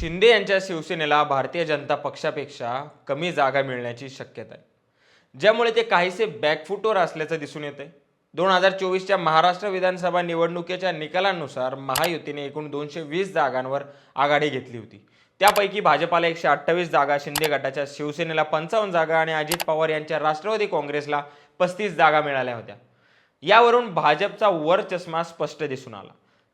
शिंदे यांच्या शिवसेनेला भारतीय जनता पक्षापेक्षा कमी जागा मिळण्याची शक्यता आहे. ज्यामुळे ते काहीसे बॅकफुटवर असल्याचं दिसून येत आहे दोन हजार चोवीसच्या महाराष्ट्र विधानसभा निवडणुकीच्या निकालांनुसार महायुतीने एकूण दोनशे वीस जागांवर आघाडी घेतली होती. त्यापैकी भाजपाला एकशे अठ्ठावीस जागा शिंदे गटाच्या शिवसेनेला पंचावन्न जागा आणि अजित पवार यांच्या राष्ट्रवादी काँग्रेसला पस्तीस जागा मिळाल्या होत्या. यावरून भाजपचा वर चष्मा स्पष्ट दिसून आला.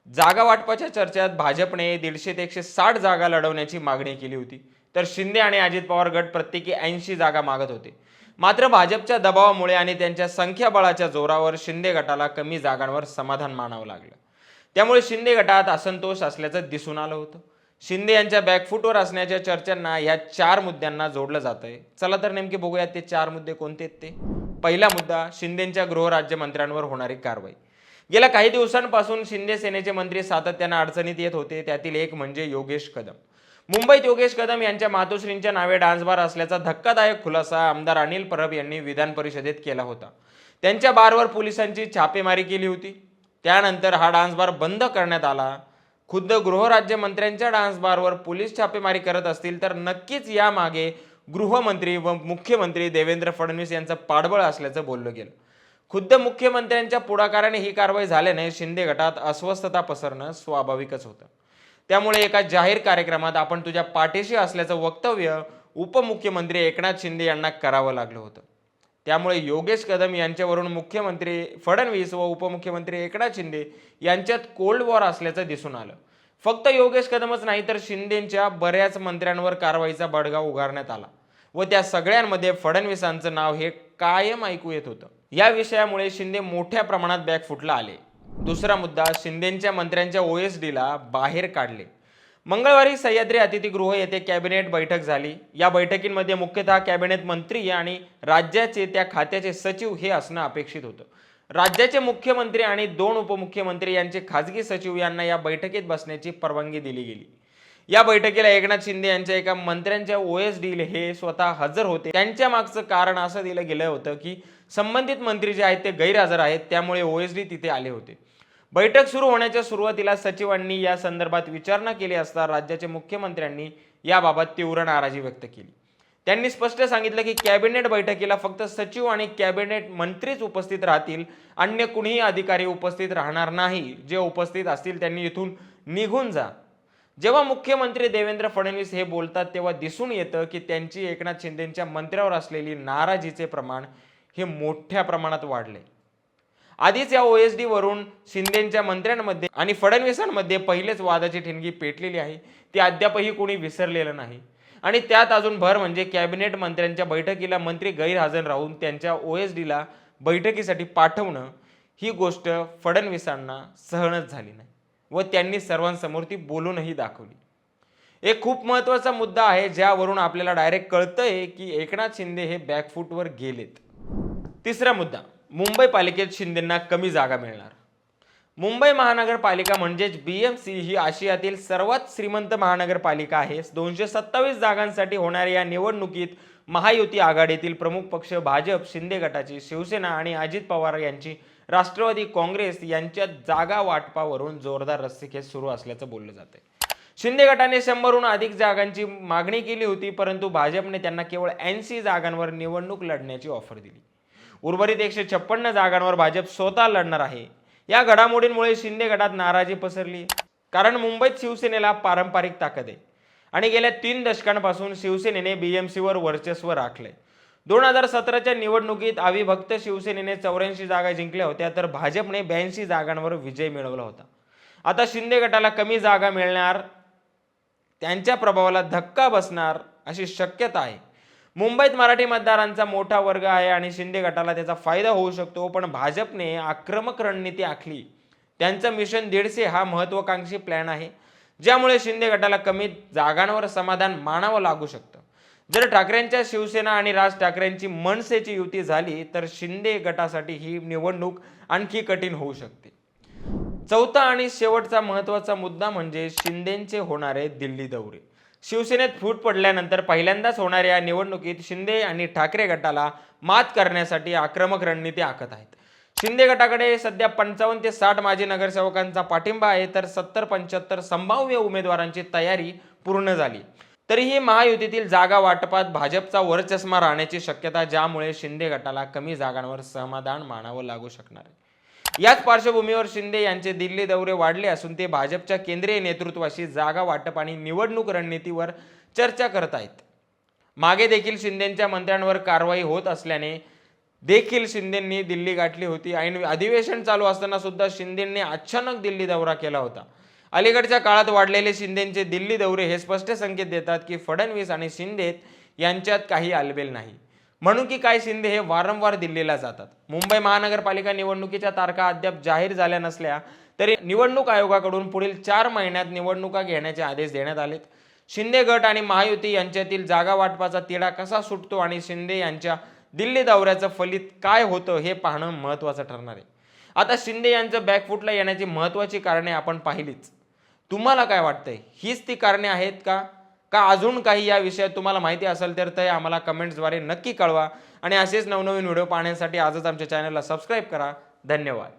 जागा वाटपाच्या चर्चेत भाजपने दीडशे ते एकशे साठ जागा लढवण्याची मागणी केली होती. तर शिंदे आणि अजित पवार गट प्रत्येकी ऐंशी जागा मागत होते. मात्र भाजपच्या दबावामुळे आणि त्यांच्या संख्याबळाच्या जोरावर शिंदे गटाला कमी जागांवर समाधान मानावं लागलं. त्यामुळे शिंदे गटात असंतोष असल्याचं दिसून आलं होतं. शिंदे यांच्या बॅकफुटवर असण्याच्या चर्चांना या चार मुद्द्यांना जोडलं जात आहे चला तर नेमके बघूयात ते चार मुद्दे कोणते आहेत ते. पहिला मुद्दा शिंदेच्या गृहराज्यमंत्र्यांवर होणारी कारवाई. गेल्या काही दिवसांपासून शिंदे सेनेचे मंत्री सातत्यानं अडचणीत येत होते त्यातील एक म्हणजे योगेश कदम. मुंबईत योगेश कदम यांच्या मातोश्रींच्या नावे डान्सबार असल्याचा धक्कादायक खुलासा आमदार अनिल परब यांनी विधान परिषदेत केला होता. त्यांच्या बारवर पोलिसांची छापेमारी केली होती. त्यानंतर हा डान्स बार बंद करण्यात आला. खुद्द गृहराज्यमंत्र्यांच्या डान्सबारवर पोलीस छापेमारी करत असतील तर नक्कीच यामागे गृहमंत्री व मुख्यमंत्री देवेंद्र फडणवीस यांचं पाठबळ असल्याचं बोललं गेलं. खुद्द मुख्यमंत्र्यांच्या पुढाकाराने ही कारवाई झाल्याने शिंदे गटात अस्वस्थता पसरणं स्वाभाविकच होतं. त्यामुळे एका जाहीर कार्यक्रमात आपण तुझ्या पाठीशी असल्याचं वक्तव्य उपमुख्यमंत्री एकनाथ शिंदे यांना करावं लागलं होतं. त्यामुळे योगेश कदम यांच्यावरून मुख्यमंत्री फडणवीस व उपमुख्यमंत्री एकनाथ शिंदे यांच्यात कोल्ड वॉर असल्याचं दिसून आलं. फक्त योगेश कदमच नाही तर शिंदेंच्या बऱ्याच मंत्र्यांवर कारवाईचा बडगा उगारण्यात आला व त्या सगळ्यांमध्ये फडणवीसांचं नाव हे कायम ऐकू येत होतं. या विषयामुळे शिंदे मोठ्या प्रमाणात बॅकफुटला आले. दुसरा मुद्दा शिंदेच्या मंत्र्यांच्या ओएसडीला बाहेर काढले. मंगळवारी सह्याद्री अतिथीगृह येथे कॅबिनेट बैठक झाली. या बैठकींमध्ये मुख्यतः कॅबिनेट मंत्री आणि राज्याचे त्या खात्याचे सचिव हे असणं अपेक्षित होतं. राज्याचे मुख्यमंत्री आणि दोन उपमुख्यमंत्री यांचे खाजगी सचिव यांना या बैठकीत बसण्याची परवानगी दिली गेली. या बैठकीला एकनाथ शिंदे यांच्या एका मंत्र्यांच्या ओएस डील हे स्वतः हजर होते. त्यांच्या मागचं कारण असं दिलं गेलं होतं की संबंधित मंत्री जे आहेत ते गैरहजर आहेत त्यामुळे ओएस डी तिथे आले होते. बैठक सुरू होण्याच्या सुरुवातीला सचिवांनी या संदर्भात विचारणा केली असता राज्याचे मुख्यमंत्र्यांनी याबाबत तीव्र नाराजी व्यक्त केली. त्यांनी स्पष्ट सांगितलं की कॅबिनेट बैठकीला फक्त सचिव आणि कॅबिनेट मंत्रीच उपस्थित राहतील अन्य कुणीही अधिकारी उपस्थित राहणार नाही. जे उपस्थित असतील त्यांनी इथून निघून जा. जेव्हा मुख्यमंत्री देवेंद्र फडणवीस हे बोलतात तेव्हा दिसून येतं की त्यांची एकनाथ शिंदेच्या मंत्र्यावर असलेली नाराजीचे प्रमाण हे मोठ्या प्रमाणात वाढले. आधीच या ओएसडी डीवरून शिंदेच्या मंत्र्यांमध्ये आणि फडणवीसांमध्ये पहिलेच वादाची ठिणगी पेटलेली आहे. ती अद्यापही कोणी विसरलेलं नाही. आणि त्यात अजून भर म्हणजे कॅबिनेट मंत्र्यांच्या बैठकीला मंत्री गैरहजर राहून त्यांच्या ओएसडीला बैठकीसाठी पाठवणं ही गोष्ट फडणवीसांना सहनच झाली नाही. व त्यांनी सर्वांसमोर ती बोलूनही दाखवली. एक खूप महत्त्वाचा मुद्दा आहे ज्यावरून आपल्याला डायरेक्ट कळतंय की एकनाथ शिंदे हे बॅकफूटवर गेलेत. तिसरा मुद्दा मुंबई पालिकेत शिंदेंना कमी जागा मिळणार. मुंबई महानगरपालिका म्हणजेच बी एम सी ही आशियातील सर्वात श्रीमंत महानगरपालिका आहे. दोनशे सत्तावीस जागांसाठी होणाऱ्या या निवडणुकीत महायुती आघाडीतील प्रमुख पक्ष भाजप शिंदे गटाची शिवसेना आणि अजित पवार यांची राष्ट्रवादी काँग्रेस यांच्या जागा वाटपावरून जोरदार रस्सीखेच सुरू असल्याचं बोललं जातंय. शिंदे गटाने शंभरहून अधिक जागांची मागणी केली होती परंतु भाजपने त्यांना केवळ ऐंशी जागांवर निवडणूक लढण्याची ऑफर दिली. उर्वरित एकशे छप्पन्न जागांवर भाजप स्वतः लढणार आहे. या घडामोडींमुळे शिंदे गटात नाराजी पसरली. कारण मुंबईत शिवसेनेला पारंपरिक ताकद आहे. आणि गेल्या तीन दशकांपासून शिवसेनेने बीएमसीवर वर्चस्व राखले दोन हजार सतराच्या निवडणुकीत अविभक्त शिवसेनेने चौऱ्याऐंशी जागा जिंकल्या होत्या तर भाजपने ब्याऐंशी जागांवर विजय मिळवला होता. आता शिंदे गटाला कमी जागा मिळणार त्यांच्या प्रभावाला धक्का बसणार अशी शक्यता आहे. मुंबईत मराठी मतदारांचा मोठा वर्ग आहे आणि शिंदे गटाला त्याचा फायदा होऊ शकतो पण भाजपने आक्रमक रणनीती आखली. त्यांचं मिशन दीडशे हा महत्वाकांक्षी प्लॅन आहे ज्यामुळे शिंदे गटाला कमी जागांवर समाधान मानावं लागू शकतं. जर ठाकरेंच्या शिवसेना आणि राज ठाकरेंची मनसेची युती झाली तर शिंदे गटासाठी ही निवडणूक आणखी कठीण होऊ शकते. चौथा आणि शेवटचा महत्त्वाचा मुद्दा म्हणजे शिंदेचे होणारे दिल्ली दौरे. शिवसेनेत फूट पडल्यानंतर पहिल्यांदाच होणाऱ्या या निवडणुकीत शिंदे आणि ठाकरे गटाला मात करण्यासाठी आक्रमक रणनीती आखत आहेत. शिंदे गटाकडे सध्या पंचावन्न ते साठ माजी नगरसेवकांचा पाठिंबा आहे तर सत्तर पंच्याहत्तर संभाव्य उमेदवारांची तयारी पूर्ण झाली. तरीही महायुतीतील जागा वाटपात भाजपचा वरचष्मा राहण्याची शक्यता ज्यामुळे शिंदे गटाला कमी जागांवर समाधान मानावं लागू शकणार आहे. याच पार्श्वभूमीवर शिंदे यांचे दिल्ली दौरे वाढले असून ते भाजपच्या केंद्रीय नेतृत्वाशी जागा वाटप आणि निवडणूक रणनीतीवर चर्चा करत आहेत. मागे देखील शिंदेच्या मंत्र्यांवर कारवाई होत असल्याने देखील शिंदेंनी दिल्ली गाठली होती. आणि अधिवेशन चालू असताना सुद्धा शिंदेंनी अचानक दिल्ली दौरा केला होता. अलीकडच्या काळात वाढलेले शिंदेचे दिल्ली दौरे हे स्पष्ट संकेत देतात की फडणवीस आणि शिंदे यांच्यात काही आलबेल नाही. म्हणून की काय शिंदे हे वारंवार दिल्लीला जातात. मुंबई महानगरपालिका निवडणुकीच्या तारखा अद्याप जाहीर झाल्या नसल्या तरी निवडणूक आयोगाकडून पुढील चार महिन्यात निवडणुका घेण्याचे आदेश देण्यात आलेत. शिंदे गट आणि महायुती यांच्यातील जागा वाटपाचा तिढा कसा सुटतो आणि शिंदे यांच्या दिल्ली दौऱ्याचं फलित काय होतं हे पाहणं महत्त्वाचं ठरणार आहे. आता शिंदे यांचं बॅकफुटला येण्याची महत्त्वाची कारणे आपण पाहिलीच. तुम्हाला काय वाटतंय? हीच ती कारणे आहेत का? का अजून काही या विषयात तुम्हाला माहिती असेल तर ते आम्हाला कमेंट्सद्वारे नक्की कळवा. आणि असेच नवनवीन व्हिडिओ पाहण्यासाठी आजच आमच्या चॅनलला सबस्क्राईब करा. धन्यवाद.